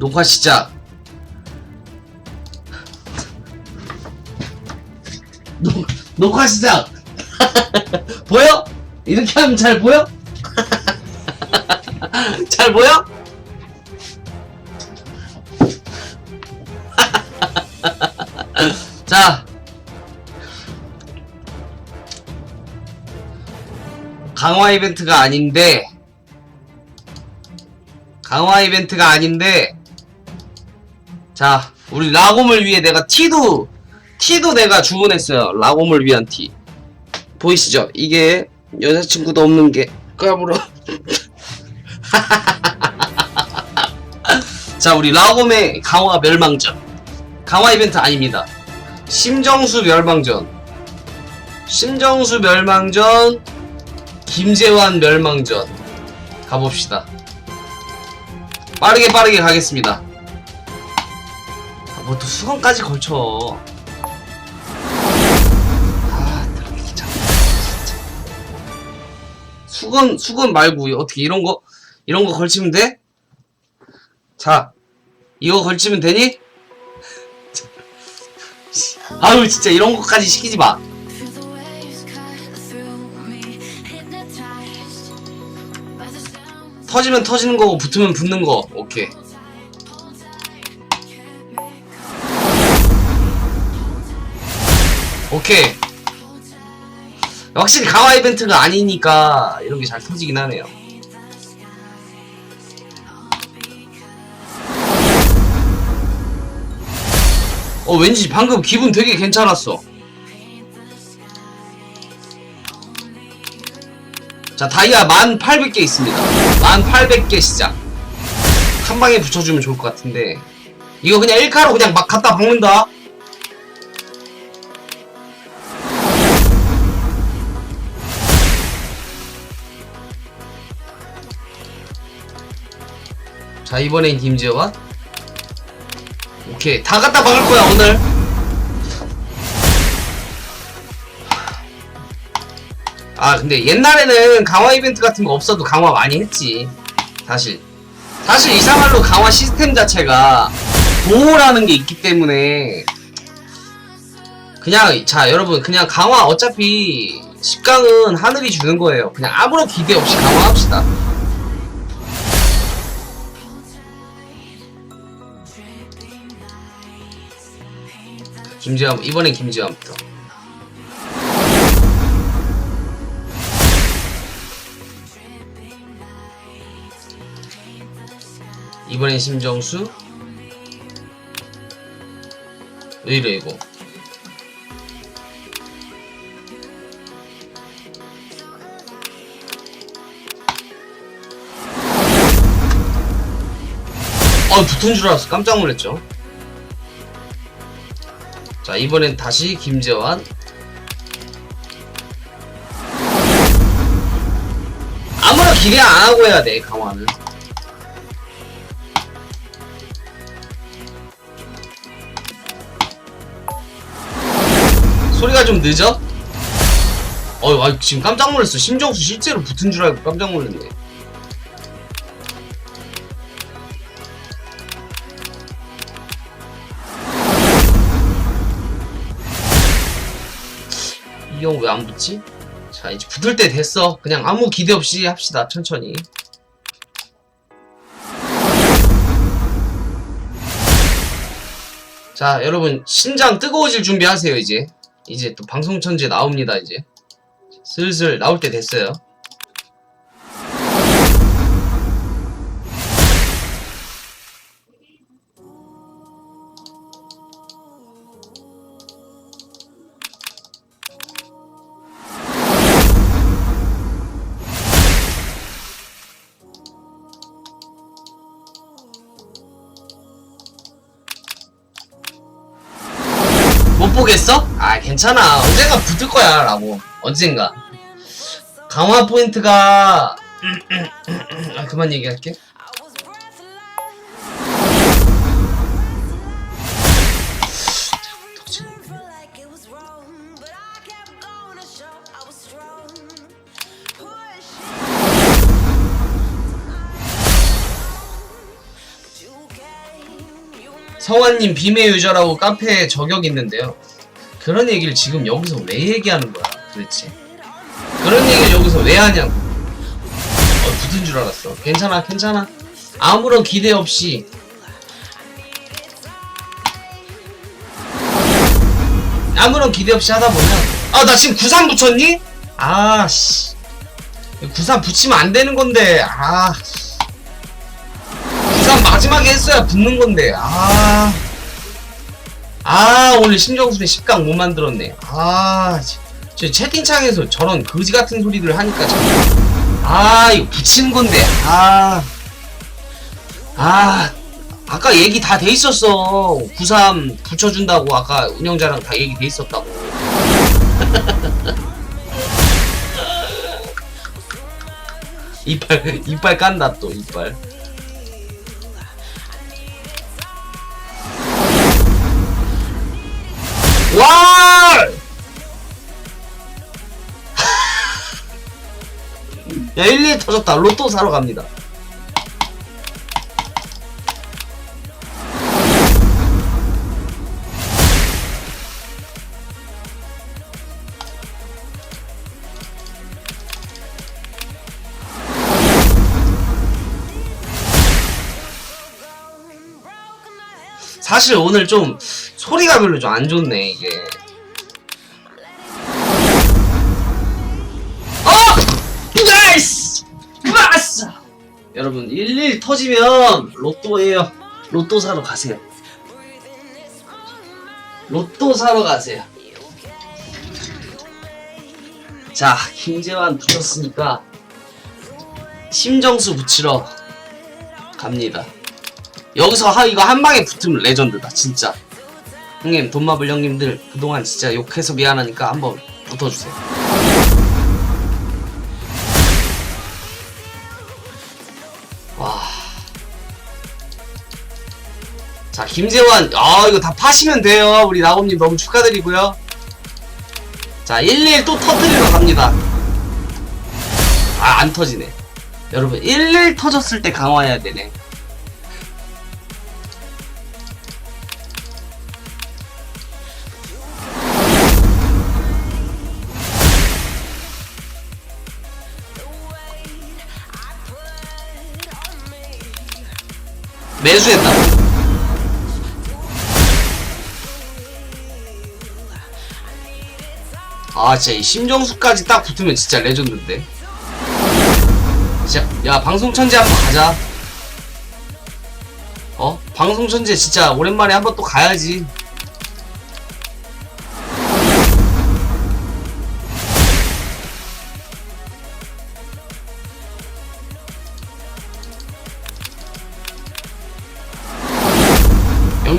녹화 시작. 녹, 녹화 시작. 보여? 이렇게 하면 잘 보여? 잘 보여? 자. 강화 이벤트가 아닌데 강화 이벤트가 아닌데 자 우리 라곰을 위해 내가 티도 티도 내가 주문했어요. 라곰을 위한 티. 보이시죠? 이게 여자친구도 없는 게 까불어 자 우리 라곰의 강화 멸망전. 강화 이벤트 아닙니다. 심정수 멸망전. 심정수 멸망전 김재환 멸망전. 가봅시다. 빠르게 빠르게 가겠습니다. 아, 뭐 또 수건까지 걸쳐 아 수건 수건 말고 어떻게 이런 거 이런 거 걸치면 돼? 자 이거 걸치면 되니? 아유 진짜 이런 거까지 시키지 마. 터지면 터지는 거고 붙으면 붙는 거 오케이 오케이. 확실히 강화 이벤트가 아니니까 이런 게 잘 터지긴 하네요. 어 왠지 방금 기분 되게 괜찮았어. 자 다이아 1800개 있습니다. 1800개 시작. 한 방에 붙여주면 좋을 것 같은데. 이거 그냥 1카로 그냥 막 갖다 박는다 자 이번엔 김지호가. 오케이. 다 갖다 박을 거야 오늘. 아 근데 옛날에는 강화 이벤트 같은 거 없어도 강화 많이 했지. 사실. 사실 이상할로 강화 시스템 자체가 보호라는 게 있기 때문에. 그냥 자 여러분 그냥 강화 어차피 10강은 하늘이 주는 거예요. 그냥 아무런 기대 없이 강화합시다 김지환 이번엔 김지환부터 이번엔 심정수. 왜 이래 이거 아 붙은 줄 알았어. 깜짝 놀랐죠 자 이번엔 다시 김재환 아무나 기대 안 하고 해야 돼 강화는 소리가 좀 늦어? 어, 아, 지금 깜짝 놀랐어. 심정수 실제로 붙은 줄 알고 깜짝 놀랐네. 이형 왜 안 붙지? 자, 이제 붙을 때 됐어. 그냥 아무 기대 없이 합시다. 천천히. 자, 여러분, 신장 뜨거워질 준비하세요, 이제. 이제 또 방송 천재 나옵니다, 이제. 슬슬 나올 때 됐어요. 못 보겠어? 아 괜찮아 언젠가 붙을 거야 라고 언젠가 강화 포인트가 아 그만 얘기할게 성환님 비매 유저라고 카페에 저격 있는데요. 그런 얘기를 지금 여기서 왜 얘기하는 거야, 도대체? 그런 얘기를 여기서 왜 하냐고. 어, 붙은 줄 알았어. 괜찮아, 괜찮아. 아무런 기대 없이. 아무런 기대 없이 하다 보면. 아, 나 지금 93 붙였니? 아, 씨. 93 붙이면 안 되는 건데, 아. 93 마지막에 했어야 붙는 건데, 아. 아, 오늘 심정수의 10강 못 만들었네. 아, 지- 저 채팅창에서 저런 거지 같은 소리들 하니까 참. 아, 이거 붙이는 건데, 아. 아, 아까 얘기 다 돼 있었어. 93 붙여준다고 아까 운영자랑 다 얘기 돼 있었다고. 이빨, 이빨 깐다 또, 이빨. 와! 야, 1, 2 터졌다. 로또 사러 갑니다. 사실 오늘 좀 소리가 별로 좀 안 좋네 이게. 어! 나이스! 맞았어! 여러분 11 터지면 로또예요. 로또 사러 가세요. 로또 사러 가세요. 자, 김재환 붙였으니까 심정수 붙이러 갑니다. 여기서 하, 이거 한 방에 붙으면 레전드다 진짜. 형님 돈마블 형님들 그동안 진짜 욕해서 미안하니까 한번 붙어주세요. 와. 자 김재환 아 이거 다 파시면 돼요. 우리 나홈님 너무 축하드리고요. 자 11 또 터뜨리러 갑니다. 아 안 터지네. 여러분 11 터졌을 때 강화해야 되네 매수했다. 아, 진짜 이 심정수까지 딱 붙으면 진짜 레전드인데. 진짜, 야, 방송 천재 한번 가자. 어? 방송 천재 진짜 오랜만에 한번 또 가야지.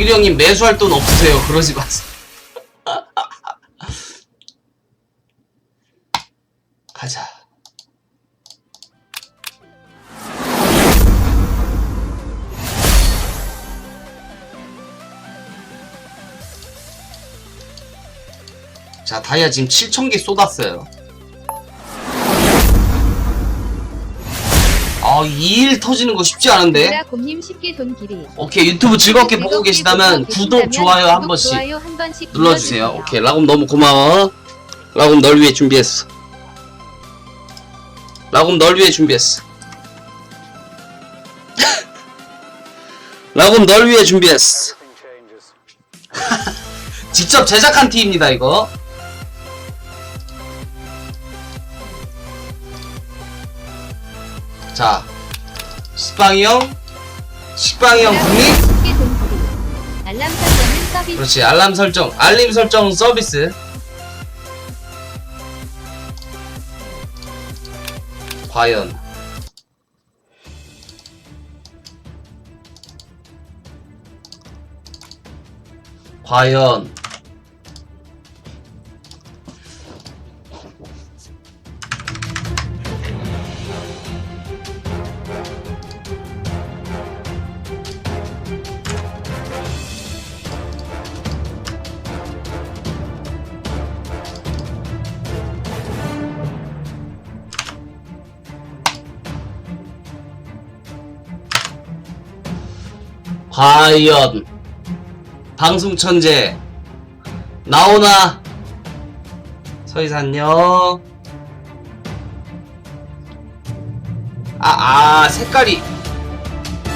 영길이 형님 매수할 돈 없으세요. 그러지 마세요. 가자. 자, 다이아 지금 7,000개 쏟았어요. 아, 2일 터지는 거 쉽지 않은데? 라 곰님 쉽게 돈 길이. 오케이, 유튜브 즐겁게 보고 계시다면 구독, 좋아요 한 번씩 눌러주세요. 눌러주세요. 오케이, 라곰 너무 고마워. 라곰 널 위해 준비했어. 라곰 널 위해 준비했어. 라곰 널 위해 준비했어. 직접 제작한 티입니다, 이거. 자, 식빵이 형, 식빵이 형 국립. 알람 설정은 서비스. 그렇지 알람 설정 알림 설정 서비스 과연 과연 과연 방송 천재 나오나 서희사 안녕 아, 아, 색깔이,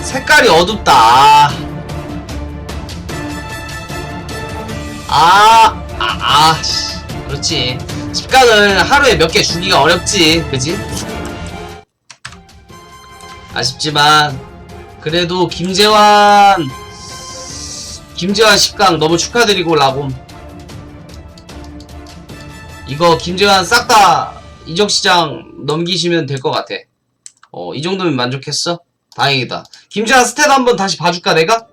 색깔이 어둡다. 아, 아, 아, 아, 씨. 그렇지. 집간을 하루에 몇 개 주기가 어렵지. 그지? 아쉽지만, 그래도 김재환, 김재환 10강 너무 축하드리고, 라곰. 이거 김재환 싹 다 이적시장 넘기시면 될 것 같아. 어, 이 정도면 만족했어? 다행이다. 김재환 스탯 한번 다시 봐줄까, 내가?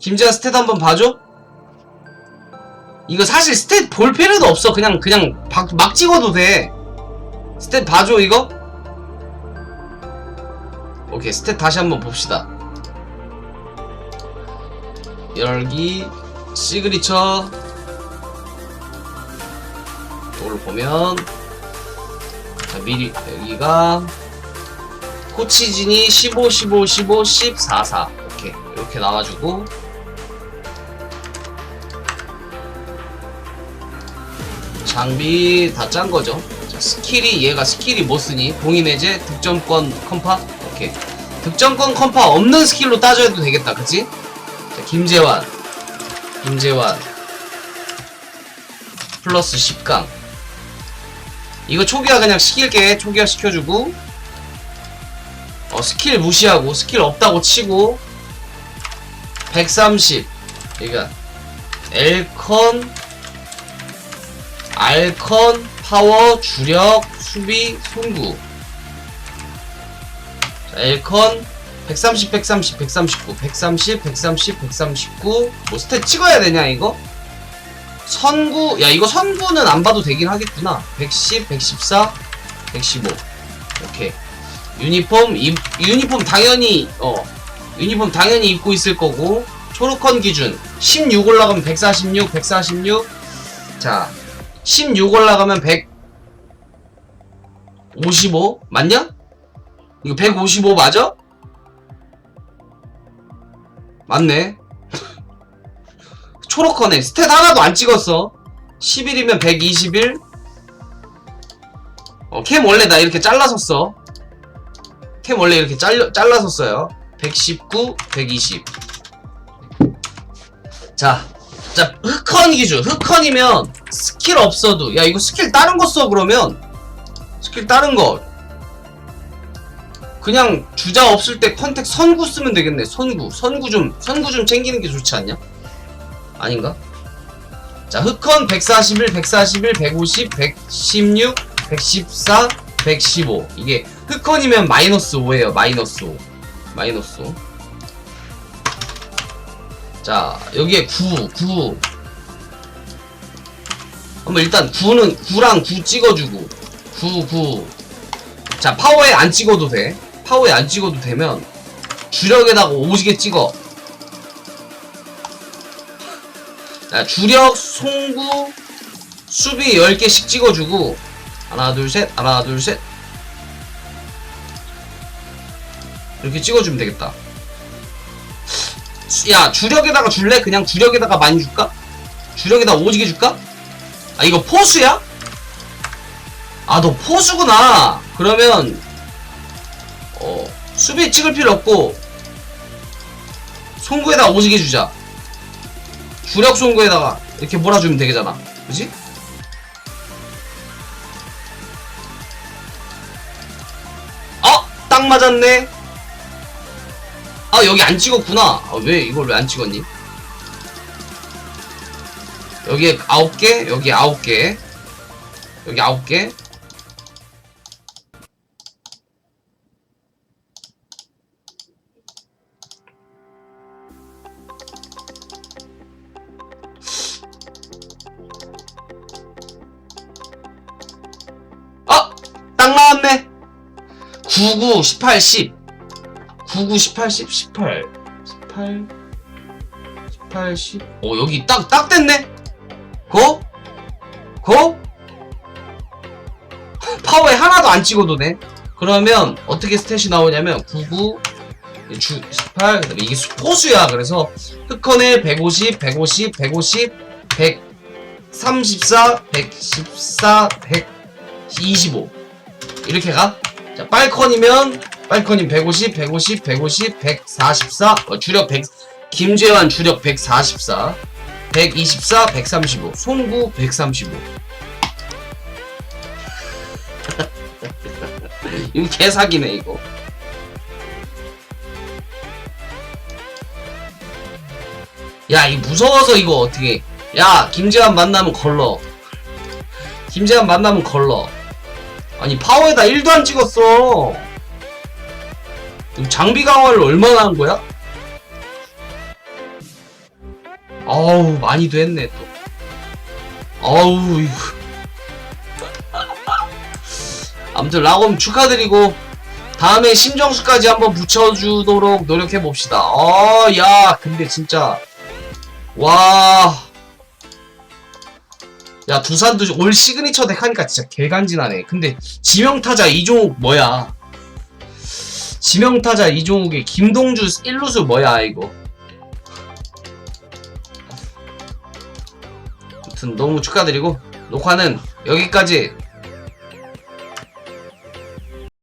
김재환 스탯 한번 봐줘? 이거 사실 스탯 볼 필요도 없어. 그냥, 그냥 박- 막 찍어도 돼. 스탯 봐줘, 이거? 오케이, 스탯 다시 한번 봅시다. 열기, 시그니처. 이걸 보면, 자, 미리, 여기가, 코치진이 15, 15, 15, 10, 4, 4 이렇게 이렇게 나와주고 장비 다 짠 거죠. 자, 스킬이 얘가 스킬이 뭐 쓰니? 봉인 해제, 득점권 컴파. 오케이. 득점권 컴파 없는 스킬로 따져도 되겠다, 그치? 자, 김재환, 김재환 플러스 10강. 이거 초기화 그냥 시킬게. 초기화 시켜주고. 어, 스킬 무시하고 스킬 없다고 치고 130 그러니까 엘컨 알컨 파워 주력 수비 송구 자, 엘컨 130 130 139 130 130 139 뭐 스탯 찍어야 되냐 이거? 선구 야 이거 선구는 안 봐도 되긴 하겠구나. 110 114 115 오케이. 유니폼 입, 유니폼 당연히 어 유니폼 당연히 입고 있을 거고. 초록컨 기준. 16 올라가면 146 146 자 16 올라가면 155 맞냐? 이거 155 맞아? 맞네 초록컨에 스탯 하나도 안 찍었어 11이면 121 어, 캠 원래 나 이렇게 잘라서 써. 캠 원래 이렇게 잘려, 잘라서 써요. 119, 120. 자, 자, 흑컨 기준. 흑컨이면 스킬 없어도, 야, 이거 스킬 다른 거 써, 그러면. 스킬 다른 거. 그냥 주자 없을 때 컨택 선구 쓰면 되겠네. 선구. 선구 좀, 선구 좀 챙기는 게 좋지 않냐? 아닌가? 자, 흑컨 141, 141, 150, 116, 114, 115. 이게 흑컨이면 마이너스 5예요. 마이너스 5. 마이너스 5. 자, 여기에 9, 9. 한번 일단 9는 9랑 9 찍어주고 9, 9. 자, 파워에 안 찍어도 돼. 파워에 안 찍어도 되면 주력에다가 오지게 찍어. 자, 주력, 송구, 수비 10개씩 찍어주고 하나 둘셋 하나 둘셋 이렇게 찍어주면 되겠다 야 주력에다가 줄래? 그냥 주력에다가 많이 줄까? 주력에다 오지게 줄까? 아 이거 포수야? 아 너 포수구나 그러면 어 수비 찍을 필요 없고 송구에다 오지게 주자 주력 송구에다가 이렇게 몰아주면 되겠잖아 그지? 어? 딱 맞았네. 아, 여기 안 찍었구나. 아, 왜 이걸 왜 안 찍었니? 여기에 아홉 개, 여기 아홉 개, 여기 아홉 개. 99, 18, 10. 99, 18, 10, 18. 18, 18, 10. 오, 여기 딱, 딱 됐네? 고? 고? 파워에 하나도 안 찍어도 돼. 그러면 어떻게 스탯이 나오냐면 99, 주 18, 그 다음에 이게 수- 포수야. 그래서 흑컨에 150, 150, 150, 134, 114, 125 이렇게 가. 자, 빨컨이면 빨컨이 150, 150, 150, 144, 어, 주력 100, 김재환 주력 144, 124, 135, 송구 135. 이거 개사기네 이거. 야, 이 무서워서 이거 어떻게? 야, 김재환 만나면 걸러. 김재환 만나면 걸러. 아니 파워에다 1도 안 찍었어. 장비 강화를 얼마나 한 거야? 어우 많이도 했네 또. 어우 이거. 아무튼 라곰 축하드리고 다음에 심정수까지 한번 붙여주도록 노력해 봅시다. 어, 야, 근데 진짜 와. 야, 두산도 올 시그니처 덱 하니까 진짜 개간지나네. 근데 지명타자 이종욱 뭐야? 지명타자 이종욱의 김동주 1루수 뭐야, 이거? 아무튼 너무 축하드리고 녹화는 여기까지